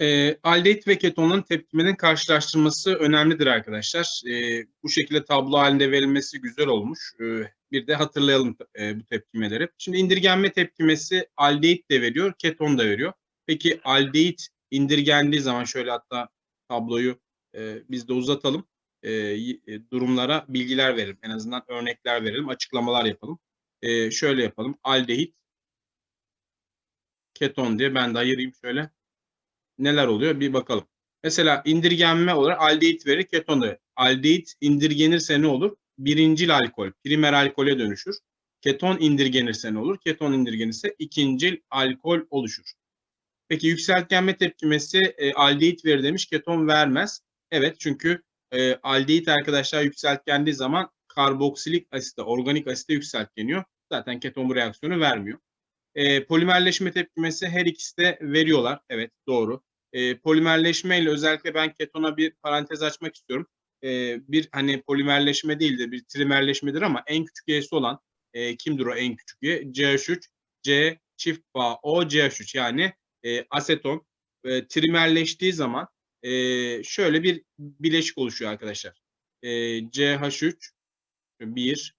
E, aldehit ve ketonların tepkimenin karşılaştırması önemlidir arkadaşlar. E, bu şekilde tablo halinde verilmesi güzel olmuş. E, bir de hatırlayalım e, bu tepkimeleri. Şimdi indirgenme tepkimesi aldehit de veriyor, keton da veriyor. Peki aldehit indirgendiği zaman şöyle hatta tabloyu e, biz de uzatalım. E, durumlara bilgiler verelim. En azından örnekler verelim, açıklamalar yapalım. E, şöyle yapalım. Aldehit, keton diye ben de ayırayım şöyle neler oluyor bir bakalım. Mesela indirgenme olarak aldehit verir, keton. Aldehit indirgenirse ne olur? Birincil alkol, primer alkole dönüşür. Keton indirgenirse ne olur? Keton indirgenirse ikincil alkol oluşur. Peki yükseltgenme tepkimesi e, aldehit verir demiş, keton vermez. Evet çünkü e, aldehit arkadaşlar yükseltgendiği zaman karboksilik asite, organik asite yükseltgeniyor. Zaten keton bu reaksiyonu vermiyor. E, polimerleşme tepkimesi her ikisi de veriyorlar. Evet doğru. E, polimerleşme ile özellikle ben ketona bir parantez açmak istiyorum. E, bir hani polimerleşme değil de bir trimerleşmedir ama en küçük Y'si olan e, kimdir o en küçük Y? CH3, C çift bağ O CH3 yani e, aseton e, trimerleştiği zaman e, şöyle bir bileşik oluşuyor arkadaşlar. E, CH3 1,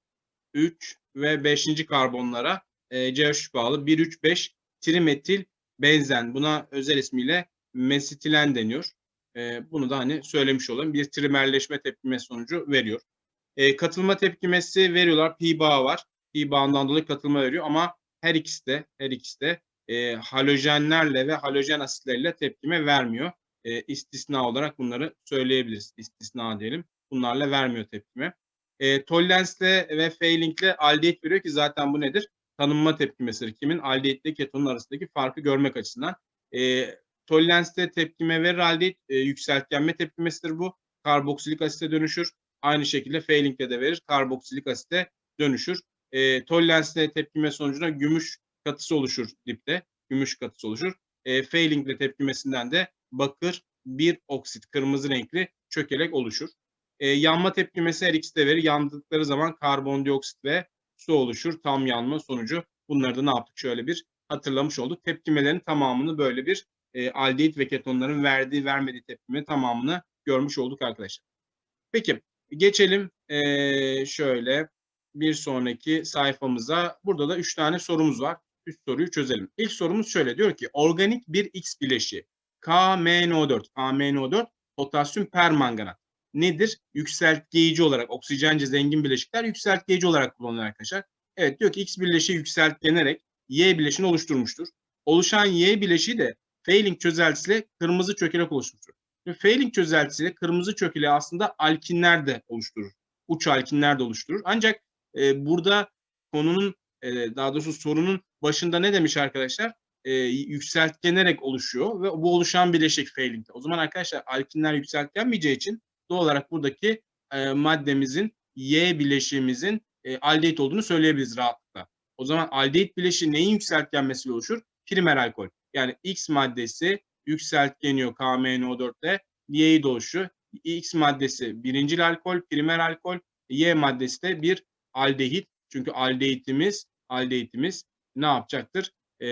3 ve 5. karbonlara e, CH3 bağlı 1, 3, 5 trimetil benzen. Buna özel ismiyle mesitilen deniyor. E, bunu da hani söylemiş olalım. Bir trimerleşme tepkimesi sonucu veriyor. E, katılma tepkimesi veriyorlar. Pi bağı var. Pi bağından dolayı katılma veriyor ama her ikisi de her ikisi de e, halojenlerle ve halojen asitlerle tepkime vermiyor. E, istisna olarak bunları söyleyebiliriz. İstisna diyelim. Bunlarla vermiyor tepkime. E, Tollens'le ve Failing'le aldehit veriyor ki zaten bu nedir? Tanınma tepkimesidir. Kimin? Aldehit ile ketonun arasındaki farkı görmek açısından. E, Tollens'te tepkime verir aldehit e, yükseltgenme tepkimesidir bu. Karboksilik asite dönüşür. Aynı şekilde Failing'de de verir. Karboksilik asite dönüşür. E, Tollens'te tepkime sonucunda gümüş katısı oluşur dipte. Gümüş katısı oluşur. E, Failing'le tepkimesinden de bakır bir oksit kırmızı renkli çökelek oluşur. E, yanma tepkimesi her ikisi de verir. Yandıkları zaman karbondioksit ve su oluşur. Tam yanma sonucu. Bunları da ne yaptık? Şöyle bir hatırlamış olduk. Tepkimelerin tamamını böyle bir e, aldehit ve ketonların verdiği vermediği tepkime tamamını görmüş olduk arkadaşlar. Peki geçelim e, şöyle bir sonraki sayfamıza. Burada da üç tane sorumuz var. Üç soruyu çözelim. İlk sorumuz şöyle diyor ki organik bir X bileşiği KMNO4, KMNO4 potasyum permanganat nedir? Yükseltgeyici olarak oksijence zengin bileşikler yükseltgeyici olarak kullanılıyor arkadaşlar. Evet diyor ki X bileşiği yükseltlenerek Y bileşiğini oluşturmuştur. Oluşan Y bileşiği de Failing çözeltisiyle kırmızı çökelek oluşturur. Ve Failing çözeltisiyle kırmızı çökeleği aslında alkinler de oluşturur. Uç alkinler de oluşturur. Ancak e, burada konunun e, daha doğrusu sorunun başında ne demiş arkadaşlar? E, yükseltgenerek oluşuyor ve bu oluşan bileşik failing'de. O zaman arkadaşlar alkinler yükseltgenmeyeceği için doğal olarak buradaki e, maddemizin Y bileşiğimizin e, aldehit olduğunu söyleyebiliriz rahatlıkla. O zaman aldehit bileşiği neyin yükseltgenmesiyle oluşur? Primer alkol. Yani X maddesi yükseltgeniyor KMNO4'te Y'yi doluşu. X maddesi birincil alkol, primer alkol, Y maddesi de bir aldehit. Çünkü aldehitimiz, aldehitimiz ne yapacaktır? E,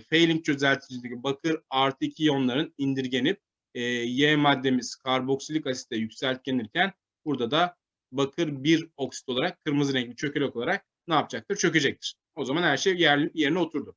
failing çözelticideki bakır artı 2 iyonların indirgenip e, Y maddemiz karboksilik asite yükseltgenirken burada da bakır bir oksit olarak kırmızı renkli çökelek olarak ne yapacaktır? Çökecektir. O zaman her şey yer, yerine oturdu.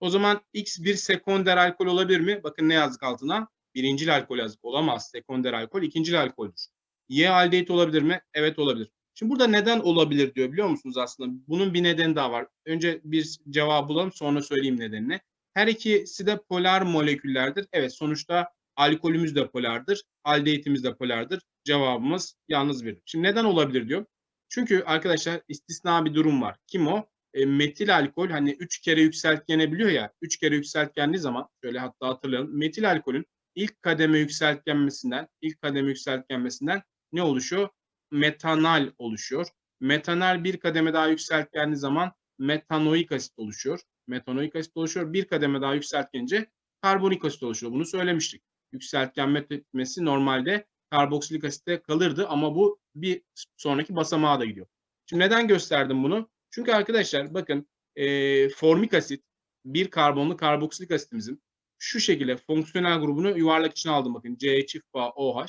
O zaman X bir sekonder alkol olabilir mi? Bakın ne yazdık altına? Birincil alkol yazdık. Olamaz. Sekonder alkol ikincil alkoldür. Y aldehit olabilir mi? Evet olabilir. Şimdi burada neden olabilir diyor biliyor musunuz aslında? Bunun bir nedeni daha var. Önce bir cevap bulalım sonra söyleyeyim nedenini. Her ikisi de polar moleküllerdir. Evet sonuçta alkolümüz de polardır. Aldehitimiz de polardır. Cevabımız yalnız bir. Şimdi neden olabilir diyor. Çünkü arkadaşlar istisna bir durum var. Kim o? E, metil alkol hani üç kere yükseltgenebiliyor ya. Üç kere yükseltgendiği zaman şöyle hatta hatırlayalım. Metil alkolün ilk kademe yükseltgenmesinden, ilk kademe yükseltgenmesinden ne oluşuyor? Metanal oluşuyor. Metanal bir kademe daha yükseltgendiği zaman metanoik asit oluşuyor. Metanoik asit oluşuyor. Bir kademe daha yükseltgenince karbonik asit oluşuyor. Bunu söylemiştik. Yükseltgenme tepkimesi normalde karboksilik asitte kalırdı ama bu bir sonraki basamağa da gidiyor. Şimdi neden gösterdim bunu? Çünkü arkadaşlar bakın e, formik asit bir karbonlu karboksilik asitimizin Şu şekilde fonksiyonel grubunu yuvarlak içine aldım bakın. C çift bağ OH.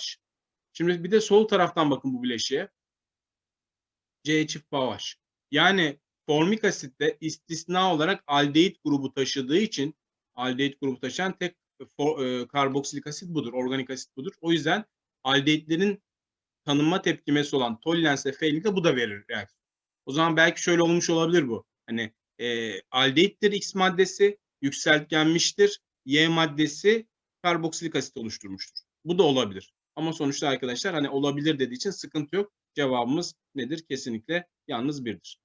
Şimdi bir de sol taraftan bakın bu bileşiğe. C çift bağ OH. Yani formik asitte istisna olarak aldehit grubu taşıdığı için aldehit grubu taşıyan tek for, e, karboksilik asit budur. Organik asit budur. O yüzden aldehitlerin tanınma tepkimesi olan tollens ve feylikte bu da verir reaksiyon. O zaman belki şöyle olmuş olabilir bu. Hani e, aldehittir X maddesi, yükseltgenmiştir. Y maddesi karboksilik asit oluşturmuştur. Bu da olabilir. Ama sonuçta arkadaşlar hani olabilir dediği için sıkıntı yok. Cevabımız nedir? Kesinlikle yalnız birdir.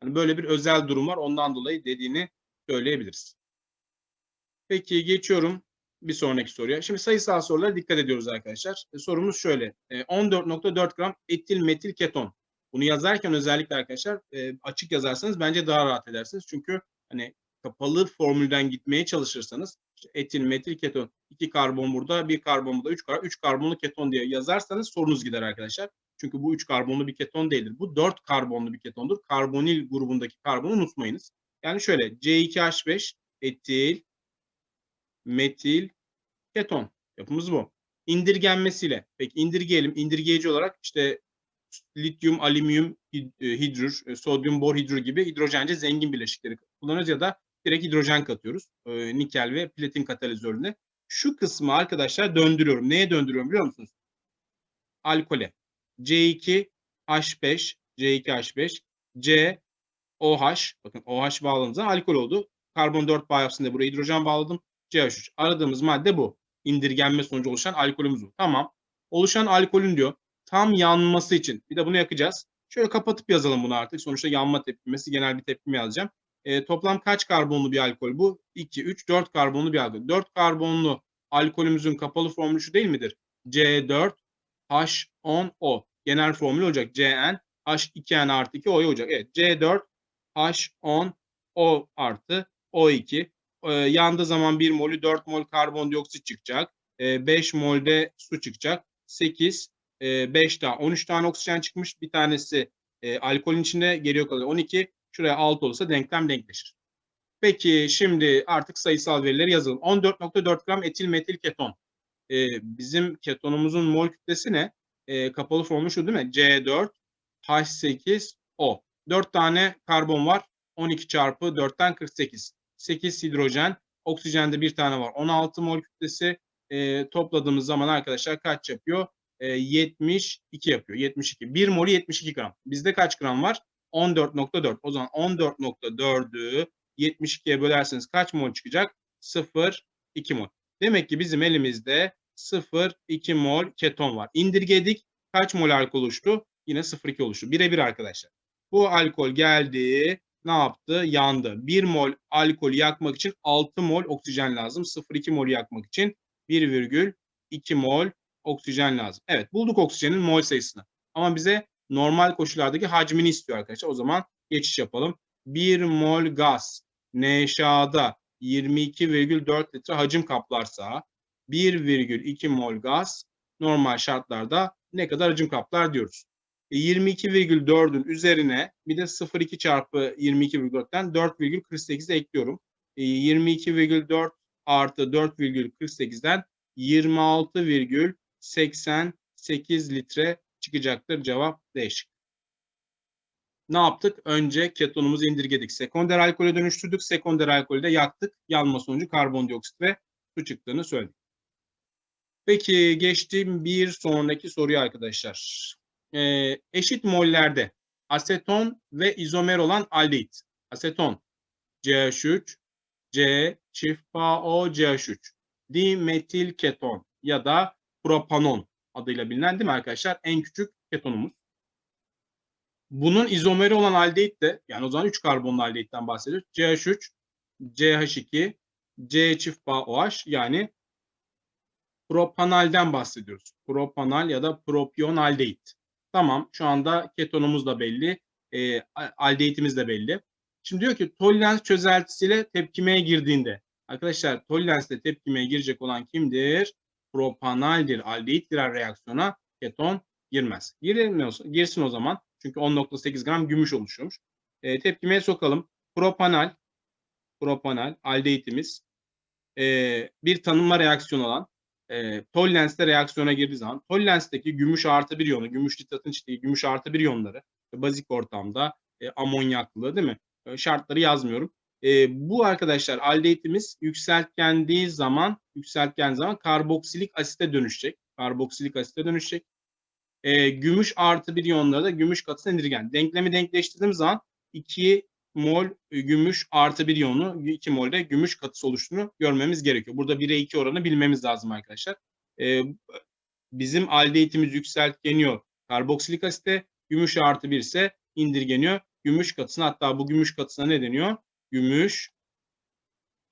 Hani böyle bir özel durum var. Ondan dolayı dediğini söyleyebiliriz. Peki geçiyorum bir sonraki soruya. Şimdi sayısal sorulara dikkat ediyoruz arkadaşlar. E, sorumuz şöyle. E, 14.4 gram etil metil keton. Bunu yazarken özellikle arkadaşlar e, açık yazarsanız bence daha rahat edersiniz. Çünkü hani kapalı formülden gitmeye çalışırsanız işte etil metil keton iki karbon burada bir karbon burada üç karbon üç karbonlu keton diye yazarsanız sorunuz gider arkadaşlar. Çünkü bu üç karbonlu bir keton değildir. Bu dört karbonlu bir ketondur. Karbonil grubundaki karbonu unutmayınız. Yani şöyle C2H5 etil metil keton. Yapımız bu. İndirgenmesiyle. Peki indirgeyelim. İndirgeyici olarak işte lityum, alüminyum, hidrür, e, sodyum, bor hidrür gibi hidrojenci zengin bileşikleri kullanıyoruz ya da direkt hidrojen katıyoruz. E, nikel ve platin katalizörüne. Şu kısmı arkadaşlar döndürüyorum. Neye döndürüyorum biliyor musunuz? Alkole. C2H5, C2H5, C OH, bakın OH bağladığımız zaman alkol oldu. Karbon 4 bağ yapsın diye buraya hidrojen bağladım. CH3. Aradığımız madde bu. İndirgenme sonucu oluşan alkolümüz bu. Tamam. Oluşan alkolün diyor tam yanması için. Bir de bunu yakacağız. Şöyle kapatıp yazalım bunu artık. Sonuçta yanma tepkimesi genel bir tepkime yazacağım. E, toplam kaç karbonlu bir alkol bu? 2, 3, 4 karbonlu bir alkol. 4 karbonlu alkolümüzün kapalı formülü şu değil midir? C4 H10O. Genel formül olacak. CN H2N artı 2 O olacak. Evet C4 H10 O artı O2. E, yandığı zaman 1 molü 4 mol karbondioksit çıkacak. E, 5 molde su çıkacak. 8 5 daha 13 tane oksijen çıkmış. Bir tanesi e, alkolün içinde geriye kalıyor 12. Şuraya 6 olursa denklem denkleşir. Peki şimdi artık sayısal verileri yazalım. 14.4 gram etil metil keton. E, bizim ketonumuzun mol kütlesi ne? E, kapalı formülü şu değil mi? C4 H8O. 4 tane karbon var. 12 çarpı 4'ten 48. 8 hidrojen. Oksijende bir tane var. 16 mol kütlesi. E, topladığımız zaman arkadaşlar kaç yapıyor? 72 e, yapıyor. 72. 1 molü 72 gram. Bizde kaç gram var? 14.4. O zaman 14.4'ü 72'ye bölerseniz kaç mol çıkacak? 0,2 mol. Demek ki bizim elimizde 0,2 mol keton var. İndirgedik. Kaç mol alkol oluştu? Yine 0,2 oluştu. Birebir arkadaşlar. Bu alkol geldi. Ne yaptı? Yandı. 1 mol alkolü yakmak için 6 mol oksijen lazım. 0,2 mol yakmak için 1,2 mol oksijen lazım. Evet bulduk oksijenin mol sayısını. Ama bize normal koşullardaki hacmini istiyor arkadaşlar. O zaman geçiş yapalım. 1 mol gaz NŞA'da 22,4 litre hacim kaplarsa 1,2 mol gaz normal şartlarda ne kadar hacim kaplar diyoruz. 22,4'ün e, üzerine bir de 0,2 çarpı 22,4'ten 4,48'e ekliyorum. 22,4 e, artı 4,48'den 26, 88 litre çıkacaktır. Cevap değişik. Ne yaptık? Önce ketonumuzu indirgedik. Sekonder alkole dönüştürdük. Sekonder alkolü de yaktık. Yanma sonucu karbondioksit ve su çıktığını söyledik. Peki geçtiğim bir sonraki soruyu arkadaşlar. Ee, eşit mollerde aseton ve izomer olan aldehit. Aseton CH3, C çift O CH3. Dimetil keton ya da propanon adıyla bilinen değil mi arkadaşlar? En küçük ketonumuz. Bunun izomeri olan aldehit de yani o zaman 3 karbonlu aldehitten bahsediyoruz. CH3, CH2, C çift bağ OH yani propanalden bahsediyoruz. Propanal ya da propion aldehit. Tamam şu anda ketonumuz da belli. E, aldehitimiz de belli. Şimdi diyor ki tolerans çözeltisiyle tepkimeye girdiğinde arkadaşlar tolerensle tepkimeye girecek olan kimdir? Propanaldir, aldehit girer reaksiyona keton girmez. Girmiyorsa, girsin o zaman. Çünkü 10.8 gram gümüş oluşuyormuş. E, tepkimeye sokalım. Propanal, propanal aldehitimiz e, bir tanınma reaksiyonu olan e, Tollens'te reaksiyona girdiği zaman Tollens'teki gümüş artı bir iyonu, gümüş litatın değil, gümüş artı bir iyonları bazik ortamda e, amonyaklı değil mi? E, şartları yazmıyorum. E, bu arkadaşlar aldehyitimiz yükseltgendiği zaman yükseltgen zaman karboksilik asite dönüşecek. Karboksilik asite dönüşecek. E, gümüş artı bir iyonları da gümüş katısına indirgen. Denklemi denkleştirdiğimiz zaman 2 mol gümüş artı bir iyonu 2 molde gümüş katısı oluştuğunu görmemiz gerekiyor. Burada 1'e 2 oranı bilmemiz lazım arkadaşlar. E, bizim aldehitimiz yükseltgeniyor. Karboksilik asite gümüş artı 1 ise indirgeniyor. Gümüş katısına hatta bu gümüş katısına ne deniyor? Gümüş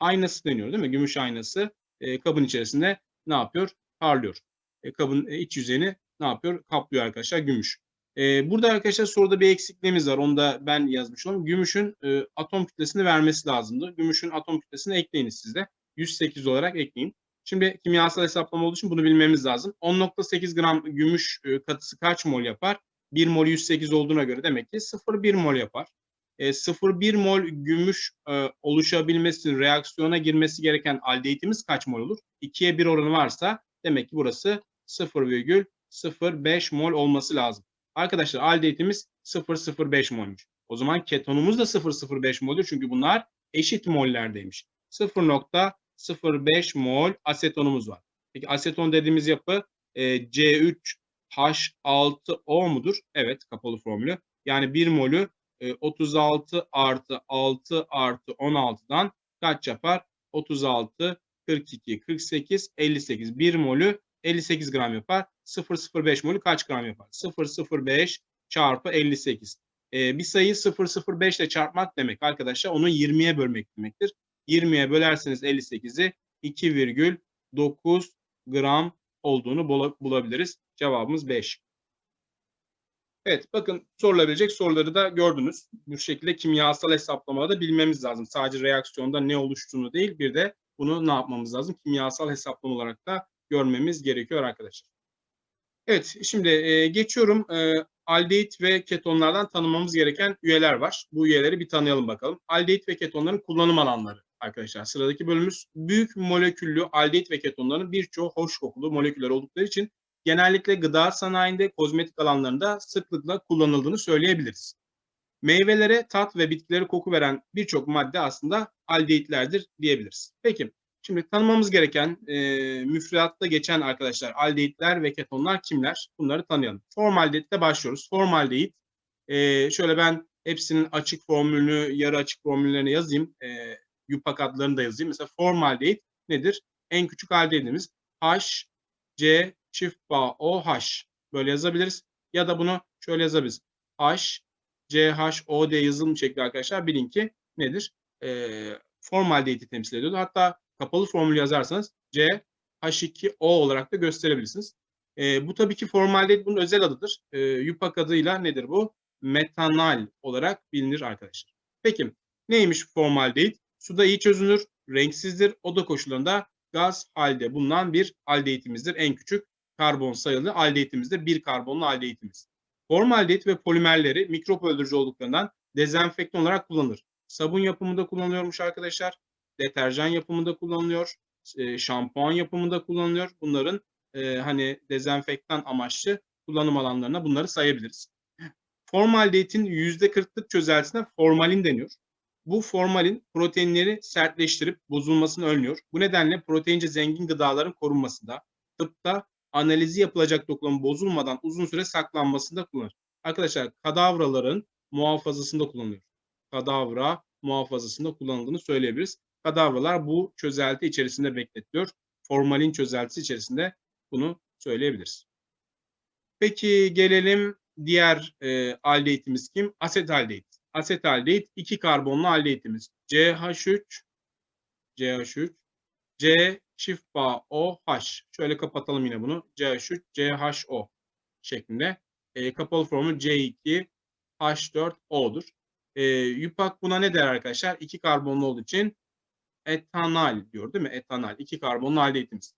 aynası deniyor değil mi? Gümüş aynası e, kabın içerisinde ne yapıyor? Parlıyor. E, kabın e, iç yüzeyini ne yapıyor? Kaplıyor arkadaşlar gümüş. E, burada arkadaşlar soruda bir eksikliğimiz var. Onu da ben yazmış oldum. Gümüşün e, atom kütlesini vermesi lazımdı. Gümüşün atom kütlesini ekleyiniz siz de. 108 olarak ekleyin. Şimdi kimyasal hesaplama olduğu için bunu bilmemiz lazım. 10.8 gram gümüş e, katısı kaç mol yapar? 1 mol 108 olduğuna göre demek ki 0,1 mol yapar. E, 0,1 mol gümüş e, oluşabilmesi reaksiyona girmesi gereken aldehitimiz kaç mol olur? 2'ye 1 oranı varsa demek ki burası 0,05 mol olması lazım. Arkadaşlar aldehitimiz 0,05 molmuş. O zaman ketonumuz da 0,05 moldur çünkü bunlar eşit mollerdeymiş. 0,05 mol asetonumuz var. Peki aseton dediğimiz yapı e, C3H6O mudur? Evet kapalı formülü. Yani 1 molü e, 36 artı 6 artı 16'dan kaç yapar? 36, 42, 48, 58. 1 molü 58 gram yapar. 0,05 molü kaç gram yapar? 0,05 çarpı 58. Ee, bir sayıyı 0,05 ile çarpmak demek arkadaşlar onu 20'ye bölmek demektir. 20'ye bölerseniz 58'i 2,9 gram olduğunu bulabiliriz. Cevabımız 5. Evet bakın sorulabilecek soruları da gördünüz. Bu şekilde kimyasal hesaplamaları bilmemiz lazım. Sadece reaksiyonda ne oluştuğunu değil bir de bunu ne yapmamız lazım? Kimyasal hesaplama olarak da görmemiz gerekiyor arkadaşlar. Evet, şimdi e, geçiyorum. E, aldehit ve ketonlardan tanımamız gereken üyeler var. Bu üyeleri bir tanıyalım bakalım. Aldehit ve ketonların kullanım alanları arkadaşlar. Sıradaki bölümümüz büyük moleküllü aldehit ve ketonların birçoğu hoş kokulu moleküller oldukları için genellikle gıda sanayinde, kozmetik alanlarında sıklıkla kullanıldığını söyleyebiliriz. Meyvelere tat ve bitkilere koku veren birçok madde aslında aldehitlerdir diyebiliriz. Peki Şimdi tanımamız gereken e, müfredatta geçen arkadaşlar aldehitler ve ketonlar kimler? Bunları tanıyalım. Formaldehitle başlıyoruz. Formaldehit e, şöyle ben hepsinin açık formülünü, yarı açık formüllerini yazayım. E, yupak adlarını da yazayım. Mesela formaldehit nedir? En küçük aldehitimiz H, C, çift bağ O, H. Böyle yazabiliriz. Ya da bunu şöyle yazabiliriz. H, C, H, O, D yazılım şekli arkadaşlar bilin ki nedir? E, formaldehiti temsil ediyordu. Hatta kapalı formül yazarsanız C H2O olarak da gösterebilirsiniz. E, bu tabii ki formaldehit bunun özel adıdır. E, YUPAC adıyla nedir bu? Metanal olarak bilinir arkadaşlar. Peki neymiş formaldehit? Suda iyi çözünür, renksizdir. Oda koşullarında gaz halde bulunan bir aldehitimizdir. En küçük karbon sayılı aldehitimizdir. Bir karbonlu aldehitimiz. Formaldehit ve polimerleri mikrop öldürücü olduklarından dezenfektan olarak kullanılır. Sabun yapımında kullanılıyormuş arkadaşlar deterjan yapımında kullanılıyor, e, şampuan yapımında kullanılıyor. Bunların e, hani dezenfektan amaçlı kullanım alanlarına bunları sayabiliriz. Formaldehitin %40'lık çözeltisine formalin deniyor. Bu formalin proteinleri sertleştirip bozulmasını önlüyor. Bu nedenle proteince zengin gıdaların korunmasında, tıpta analizi yapılacak dokuların bozulmadan uzun süre saklanmasında kullanılır. Arkadaşlar kadavraların muhafazasında kullanılıyor. Kadavra muhafazasında kullanıldığını söyleyebiliriz kadavralar bu çözelti içerisinde bekletiliyor. Formalin çözeltisi içerisinde bunu söyleyebiliriz. Peki gelelim diğer e, aldehitimiz kim? Asetaldehit. Asetaldehit iki karbonlu aldehitimiz. CH3 CH3 C çift bağ OH. Şöyle kapatalım yine bunu. CH3 CHO şeklinde. E, kapalı formu C2 H4O'dur. E, YUPAC buna ne der arkadaşlar? İki karbonlu olduğu için etanal diyor değil mi? Etanal. iki karbonlu aldehitimiz.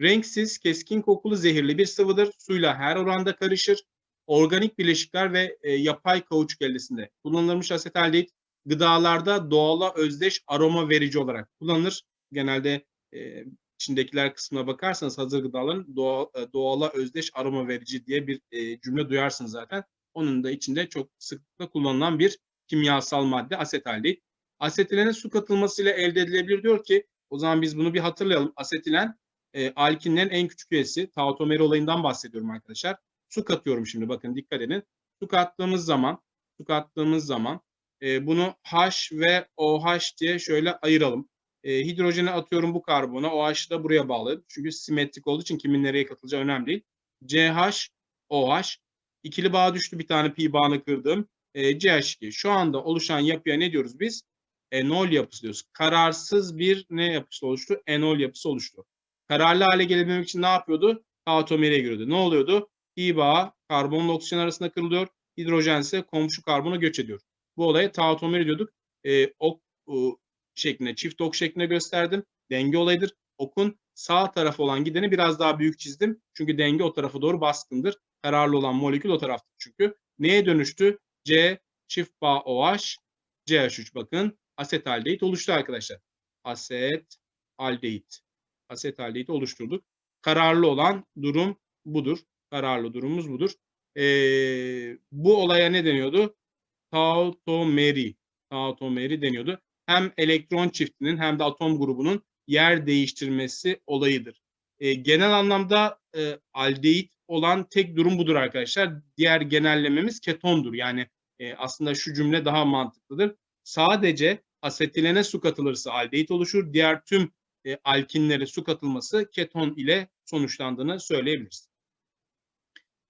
Renksiz, keskin kokulu zehirli bir sıvıdır. Suyla her oranda karışır. Organik bileşikler ve e, yapay kauçuk eldesinde kullanılmış asetaldehit gıdalarda doğala özdeş aroma verici olarak kullanılır. Genelde e, içindekiler kısmına bakarsanız hazır gıdaların doğal, e, doğala özdeş aroma verici diye bir e, cümle duyarsınız zaten. Onun da içinde çok sıklıkla kullanılan bir kimyasal madde asetaldehit. Asetilene su katılmasıyla elde edilebilir diyor ki o zaman biz bunu bir hatırlayalım. Asetilen e, alkinlerin en küçük üyesi. Tautomeri olayından bahsediyorum arkadaşlar. Su katıyorum şimdi bakın dikkat edin. Su kattığımız zaman su kattığımız zaman e, bunu H ve OH diye şöyle ayıralım. E, hidrojeni atıyorum bu karbona. OH'ı da buraya bağladım. Çünkü simetrik olduğu için kimin nereye katılacağı önemli değil. CH, OH. İkili bağ düştü bir tane pi bağını kırdım. E, CH2. Şu anda oluşan yapıya ne diyoruz biz? Enol yapısı diyoruz. Kararsız bir ne yapısı oluştu? Enol yapısı oluştu. Kararlı hale gelebilmek için ne yapıyordu? Tautomere giriyordu. Ne oluyordu? Pi bağı karbonla oksijen arasında kırılıyor. Hidrojen ise komşu karbona göç ediyor. Bu olaya tautomer diyorduk. E, ok o, şeklinde, çift ok şeklinde gösterdim. Denge olayıdır. Okun sağ tarafı olan gideni biraz daha büyük çizdim. Çünkü denge o tarafa doğru baskındır. Kararlı olan molekül o tarafta çünkü. Neye dönüştü? C çift bağ OH CH3 bakın asetaldehit oluştu arkadaşlar. Asetaldehit. Asetaldehit oluşturduk. Kararlı olan durum budur. Kararlı durumumuz budur. Ee, bu olaya ne deniyordu? Tautomeri. Tautomeri deniyordu. Hem elektron çiftinin hem de atom grubunun yer değiştirmesi olayıdır. Ee, genel anlamda e, aldehit olan tek durum budur arkadaşlar. Diğer genellememiz ketondur. Yani e, aslında şu cümle daha mantıklıdır. Sadece asetilene su katılırsa aldehit oluşur. Diğer tüm e, alkinlere su katılması keton ile sonuçlandığını söyleyebiliriz.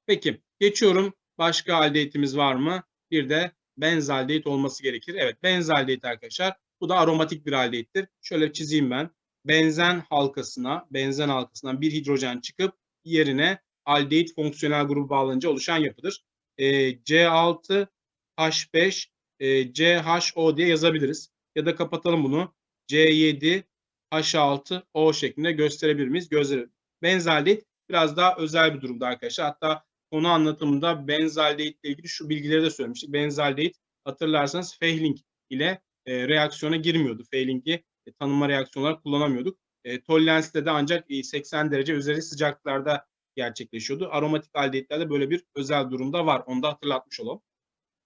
Peki geçiyorum. Başka aldehitimiz var mı? Bir de benzaldehit olması gerekir. Evet benzaldehit arkadaşlar. Bu da aromatik bir aldehittir. Şöyle çizeyim ben. Benzen halkasına, benzen halkasından bir hidrojen çıkıp yerine aldehit fonksiyonel grubu bağlanınca oluşan yapıdır. E, C6 H5 e, CHO diye yazabiliriz. Ya da kapatalım bunu. C7 H6 O şeklinde gösterebilir miyiz? Gözleri. Benzaldehit biraz daha özel bir durumda arkadaşlar. Hatta konu anlatımında benzaldehit ile ilgili şu bilgileri de söylemiştik. Benzaldehit hatırlarsanız Fehling ile e, reaksiyona girmiyordu. Fehling'i e, tanıma reaksiyonları kullanamıyorduk. E, Tollens'te de ancak e, 80 derece üzeri sıcaklıklarda gerçekleşiyordu. Aromatik aldehitlerde böyle bir özel durumda var. Onu da hatırlatmış olalım.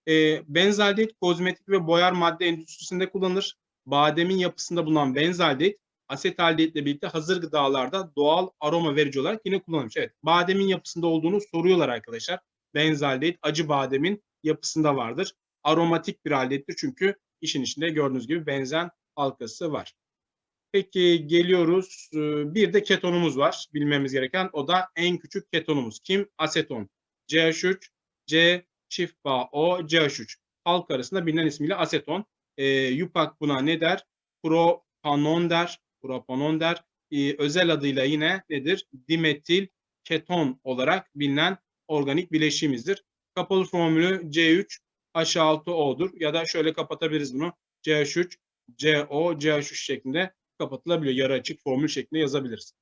E, benzaldehit kozmetik ve boyar madde endüstrisinde kullanılır. Bademin yapısında bulunan benzaldehit asetaldehitle birlikte hazır gıdalarda doğal aroma verici olarak yine kullanılmış. Evet, bademin yapısında olduğunu soruyorlar arkadaşlar. Benzaldehit acı bademin yapısında vardır. Aromatik bir aldehittir çünkü işin içinde gördüğünüz gibi benzen halkası var. Peki geliyoruz. Bir de ketonumuz var bilmemiz gereken. O da en küçük ketonumuz. Kim? Aseton. CH3, C çift bağ O, CH3. Halk arasında bilinen ismiyle aseton. E, Yupak buna ne der? Propanon der. Propanon der. E, özel adıyla yine nedir? Dimetil keton olarak bilinen organik bileşiğimizdir. Kapalı formülü C3 H6O'dur ya da şöyle kapatabiliriz bunu. CH3 CO CH3 şeklinde kapatılabiliyor. Yarı açık formül şeklinde yazabiliriz.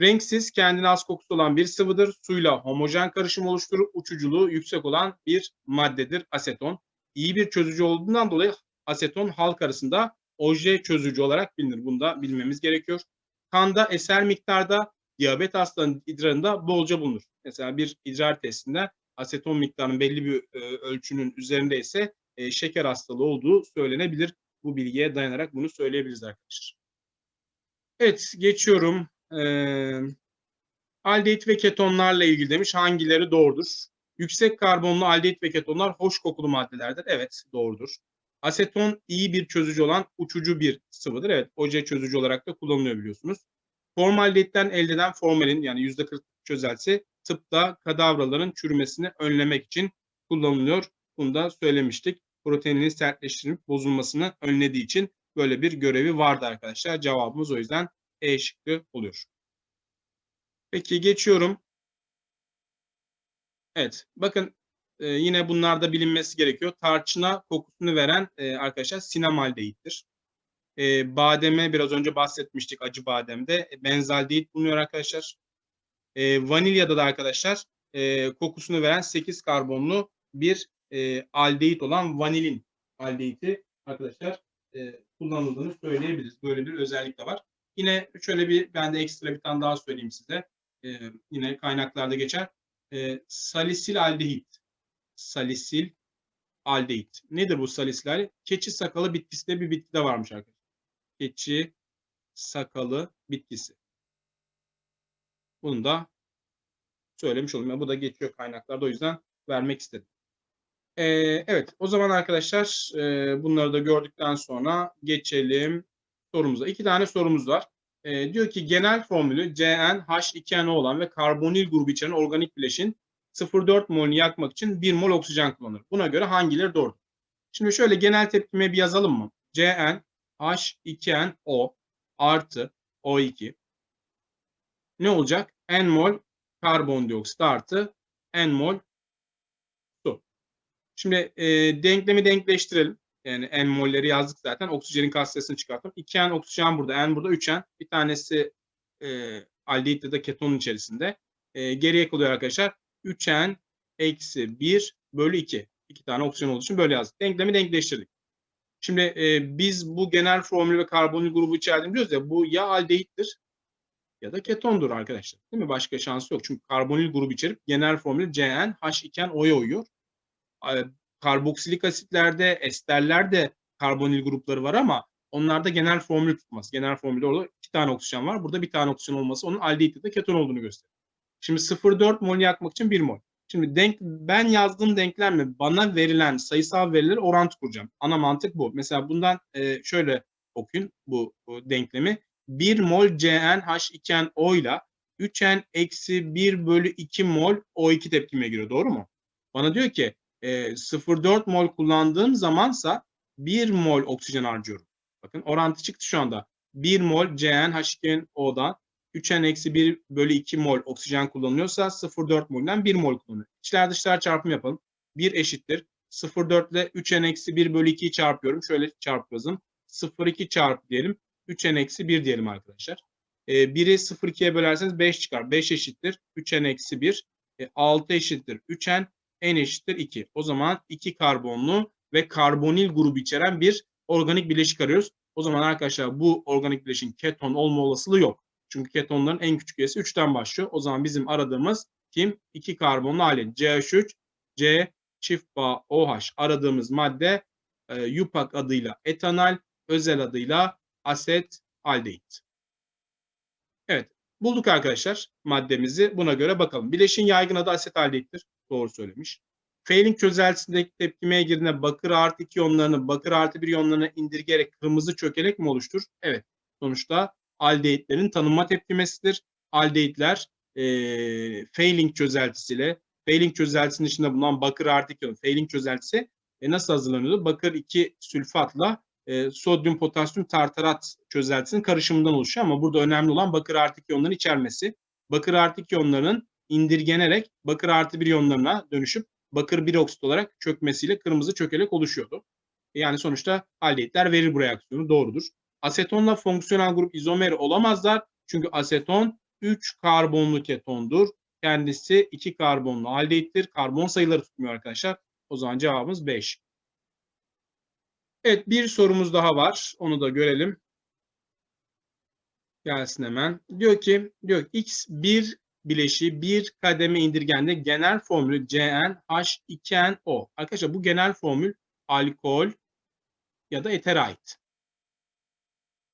Renksiz, kendine az kokusu olan bir sıvıdır. Suyla homojen karışım oluşturur. Uçuculuğu yüksek olan bir maddedir aseton. İyi bir çözücü olduğundan dolayı aseton halk arasında oje çözücü olarak bilinir. Bunu da bilmemiz gerekiyor. Kanda eser miktarda diyabet hastalarının idrarında bolca bulunur. Mesela bir idrar testinde aseton miktarının belli bir e, ölçünün üzerinde ise e, şeker hastalığı olduğu söylenebilir. Bu bilgiye dayanarak bunu söyleyebiliriz arkadaşlar. Evet geçiyorum. Ee, aldehit ve ketonlarla ilgili demiş. Hangileri doğrudur? Yüksek karbonlu aldehit ve ketonlar hoş kokulu maddelerdir. Evet doğrudur. Aseton iyi bir çözücü olan uçucu bir sıvıdır. Evet oje çözücü olarak da kullanılıyor biliyorsunuz. Formaldehitten elde edilen formalin yani %40 çözelsi tıpta kadavraların çürümesini önlemek için kullanılıyor. Bunu da söylemiştik. Proteinin sertleştirilip bozulmasını önlediği için böyle bir görevi vardı arkadaşlar. Cevabımız o yüzden E şıkkı oluyor. Peki geçiyorum. Evet bakın e, yine bunlarda bilinmesi gerekiyor. Tarçına kokusunu veren e, arkadaşlar sinamaldehittir. E, bademe biraz önce bahsetmiştik acı bademde. E, benzaldehit bulunuyor arkadaşlar. E, vanilyada da arkadaşlar e, kokusunu veren 8 karbonlu bir e, aldehit olan vanilin aldehiti arkadaşlar e, kullanıldığını söyleyebiliriz. Böyle bir özellik de var. Yine şöyle bir ben de ekstra bir tane daha söyleyeyim size. Ee, yine kaynaklarda geçer. Ee, salisil aldehit. Salisil aldehit. Nedir bu salisil aldehit? Keçi sakalı bitkisi de bir bitki de varmış arkadaşlar. Keçi sakalı bitkisi. Bunu da söylemiş olayım. Yani bu da geçiyor kaynaklarda o yüzden vermek istedim. Ee, evet o zaman arkadaşlar e, bunları da gördükten sonra geçelim sorumuza. İki tane sorumuz var. Ee, diyor ki genel formülü CnH2NO olan ve karbonil grubu içeren organik bileşin 0,4 mol'ünü yakmak için 1 mol oksijen kullanır. Buna göre hangileri doğru? Şimdi şöyle genel tepkime bir yazalım mı? CnH2NO artı O2 ne olacak? N mol karbondioksit artı N mol su. Şimdi e, denklemi denkleştirelim. Yani N molleri yazdık zaten. Oksijenin katsayısını çıkarttım. 2N oksijen burada, N burada 3N. Bir tanesi e, aldehit ya da ketonun içerisinde. E, geriye kalıyor arkadaşlar. 3N eksi 1 bölü 2. İki tane oksijen olduğu için böyle yazdık. Denklemi denkleştirdik. Şimdi e, biz bu genel formül ve karbonil grubu içerdiğini biliyoruz ya bu ya aldehittir ya da ketondur arkadaşlar. Değil mi? Başka şansı yok. Çünkü karbonil grubu içerip genel formül CN H2O'ya uyuyor. E, Karboksilik asitlerde, esterlerde karbonil grupları var ama onlarda genel formül tutmaz. Genel formülde orada iki tane oksijen var. Burada bir tane oksijen olması onun aldehit ya da keton olduğunu gösteriyor. Şimdi 0,4 mol yakmak için 1 mol. Şimdi denk, ben yazdığım denklemle bana verilen sayısal verileri orantı kuracağım. Ana mantık bu. Mesela bundan şöyle okuyun bu denklemi. 1 mol CnH2nO ile 3n eksi 1 bölü 2 mol O2 tepkime giriyor. Doğru mu? Bana diyor ki e, 0,4 mol kullandığım zamansa 1 mol oksijen harcıyorum. Bakın orantı çıktı şu anda. 1 mol CnH2nO'dan 3n eksi 1 bölü 2 mol oksijen kullanılıyorsa 0,4 molden 1 mol kullanıyor. İçler dışlar çarpımı yapalım. 1 eşittir. 0,4 ile 3n eksi 1 bölü 2'yi çarpıyorum. Şöyle çarp yazın. 0,2 çarp diyelim. 3n eksi 1 diyelim arkadaşlar. E, 1'i 0,2'ye bölerseniz 5 çıkar. 5 eşittir 3n eksi 1. E, 6 eşittir 3n. n eşittir 2. O zaman 2 karbonlu ve karbonil grubu içeren bir organik bileşik arıyoruz. O zaman arkadaşlar bu organik bileşiğin keton olma olasılığı yok. Çünkü ketonların en küçük üyesi 3'ten başlıyor. O zaman bizim aradığımız kim? 2 karbonlu hali. CH3, C çift bağ OH aradığımız madde e, yupak adıyla etanal, özel adıyla aset aldehit. Evet, bulduk arkadaşlar maddemizi. Buna göre bakalım. Bileşin yaygın adı aset aldehittir. Doğru söylemiş. Failing çözeltisindeki tepkimeye girdiğinde bakır artı 2 iyonlarını bakır artı 1 iyonlarına indirgeyerek kırmızı çökelek mi oluştur? Evet. Sonuçta aldehitlerin tanınma tepkimesidir. Aldehitler e, failing çözeltisiyle failing çözeltisinin içinde bulunan bakır artı 2 iyon. Failing çözeltisi e, nasıl hazırlanıyordu? Bakır 2 sülfatla e, sodyum potasyum tartarat çözeltisinin karışımından oluşuyor ama burada önemli olan bakır artı 2 iyonların içermesi. Bakır artı 2 iyonlarının indirgenerek bakır artı 1 iyonlarına dönüşüp bakır 1 oksit olarak çökmesiyle kırmızı çökelek oluşuyordu. Yani sonuçta aldehitler verir bu reaksiyonu doğrudur. Asetonla fonksiyonel grup izomeri olamazlar. Çünkü aseton 3 karbonlu ketondur. Kendisi 2 karbonlu aldehittir. Karbon sayıları tutmuyor arkadaşlar. O zaman cevabımız 5. Evet bir sorumuz daha var. Onu da görelim. Gelsin hemen. Diyor ki diyor X1 bileşiği bir kademe indirgende genel formülü CnH2nO. Arkadaşlar bu genel formül alkol ya da etere ait.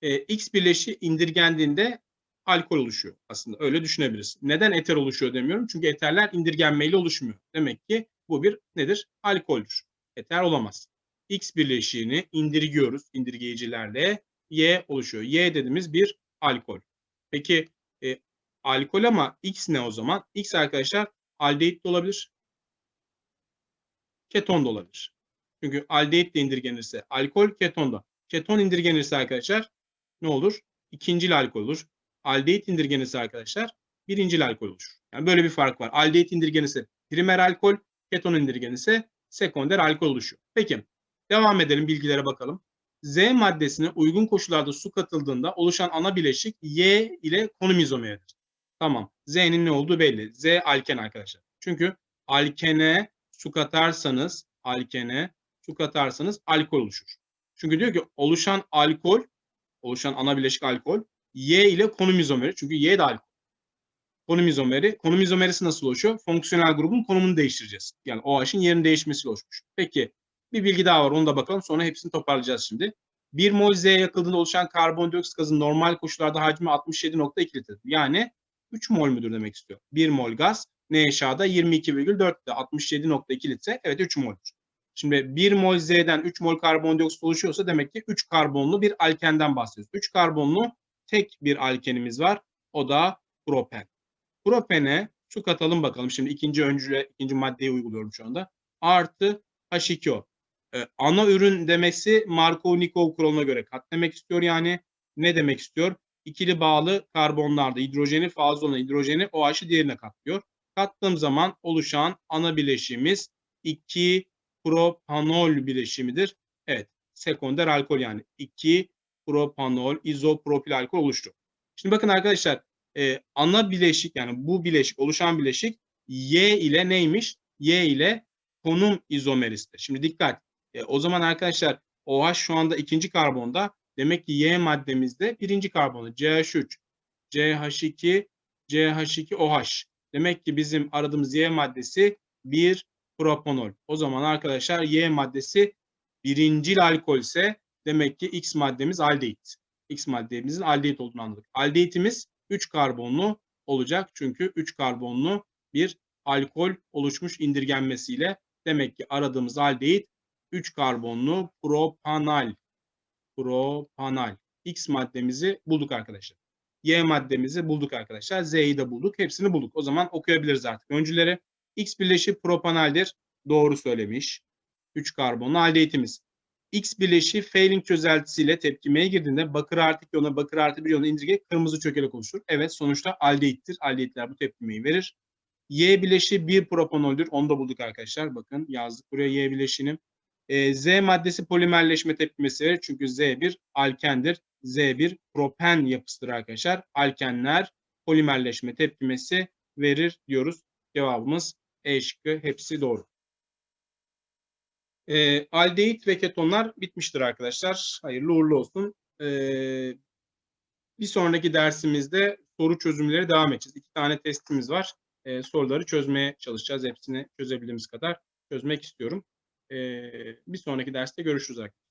E, X bileşiği indirgendiğinde alkol oluşuyor aslında. Öyle düşünebiliriz. Neden eter oluşuyor demiyorum? Çünkü eterler indirgenmeyle oluşmuyor. Demek ki bu bir nedir? Alkoldür. Eter olamaz. X bileşiğini indirgiyoruz indirgeyicilerle. Y oluşuyor. Y dediğimiz bir alkol. Peki e, alkol ama X ne o zaman? X arkadaşlar aldehit de olabilir. Keton da olabilir. Çünkü aldehit de indirgenirse alkol, keton da. Keton indirgenirse arkadaşlar ne olur? İkincil alkol olur. Aldehit indirgenirse arkadaşlar birincil alkol olur. Yani böyle bir fark var. Aldehit indirgenirse primer alkol, keton indirgenirse sekonder alkol oluşuyor. Peki devam edelim bilgilere bakalım. Z maddesine uygun koşullarda su katıldığında oluşan ana bileşik Y ile konum izomeridir. Tamam. Z'nin ne olduğu belli. Z alken arkadaşlar. Çünkü alkene su katarsanız alkene su katarsanız alkol oluşur. Çünkü diyor ki oluşan alkol oluşan ana bileşik alkol Y ile konum izomeri. Çünkü Y de alkol. Konum izomeri. Konum izomerisi nasıl oluşuyor? Fonksiyonel grubun konumunu değiştireceğiz. Yani OH'ın yerini değişmesiyle oluşmuş. Peki bir bilgi daha var onu da bakalım. Sonra hepsini toparlayacağız şimdi. 1 mol Z yakıldığında oluşan karbondioksit gazın normal koşullarda hacmi 67.2 litredir. Yani 3 mol müdür demek istiyor. 1 mol gaz NHA'da 22,4'te 67.2 litre. Evet 3 mol'dur. Şimdi 1 mol Z'den 3 mol karbondioksit oluşuyorsa demek ki 3 karbonlu bir alkenden bahsediyoruz. 3 karbonlu tek bir alkenimiz var. O da propen. Propene su katalım bakalım. Şimdi ikinci öncüle ikinci maddeyi uyguluyorum şu anda. Artı H2O. Ee, ana ürün demesi Markov-Nikov kuralına göre kat istiyor yani. Ne demek istiyor? İkili bağlı karbonlarda hidrojeni fazla olan hidrojeni OH'ı diğerine katlıyor. Kattığım zaman oluşan ana bileşiğimiz 2 propanol bileşimidir. Evet, sekonder alkol yani 2 propanol izopropil alkol oluştu. Şimdi bakın arkadaşlar e, ana bileşik yani bu bileşik oluşan bileşik Y ile neymiş? Y ile konum izomeristi. Şimdi dikkat. E, o zaman arkadaşlar OH şu anda ikinci karbonda. Demek ki Y maddemizde birinci karbonu CH3, CH2, CH2 OH. Demek ki bizim aradığımız Y maddesi bir propanol. O zaman arkadaşlar Y maddesi birincil alkol ise demek ki X maddemiz aldehit. X maddemizin aldehit olduğunu anladık. Aldehitimiz 3 karbonlu olacak. Çünkü 3 karbonlu bir alkol oluşmuş indirgenmesiyle demek ki aradığımız aldehit 3 karbonlu propanal. Propanal. X maddemizi bulduk arkadaşlar. Y maddemizi bulduk arkadaşlar. Z'yi de bulduk. Hepsini bulduk. O zaman okuyabiliriz artık. Öncüleri X birleşi propanaldir. Doğru söylemiş. 3 karbonlu aldehitimiz. X bileşiği Fehling çözeltisiyle tepkimeye girdiğinde bakır artı iyona bakır artı bir iyonu indirge kırmızı çökelek oluşur. Evet sonuçta aldehittir. Aldehitler bu tepkimeyi verir. Y bileşiği bir propanoldür. Onu da bulduk arkadaşlar. Bakın yazdık buraya Y bileşiğini. Ee, Z maddesi polimerleşme tepkimesi verir. Çünkü Z1 alkendir. Z1 propen yapısıdır arkadaşlar. Alkenler polimerleşme tepkimesi verir diyoruz. Cevabımız E şıkkı. Hepsi doğru. E, aldehit ve ketonlar bitmiştir arkadaşlar. Hayırlı uğurlu olsun. E, bir sonraki dersimizde soru çözümleri devam edeceğiz. İki tane testimiz var. E, soruları çözmeye çalışacağız. Hepsini çözebildiğimiz kadar çözmek istiyorum. Bir sonraki derste görüşürüz arkadaşlar.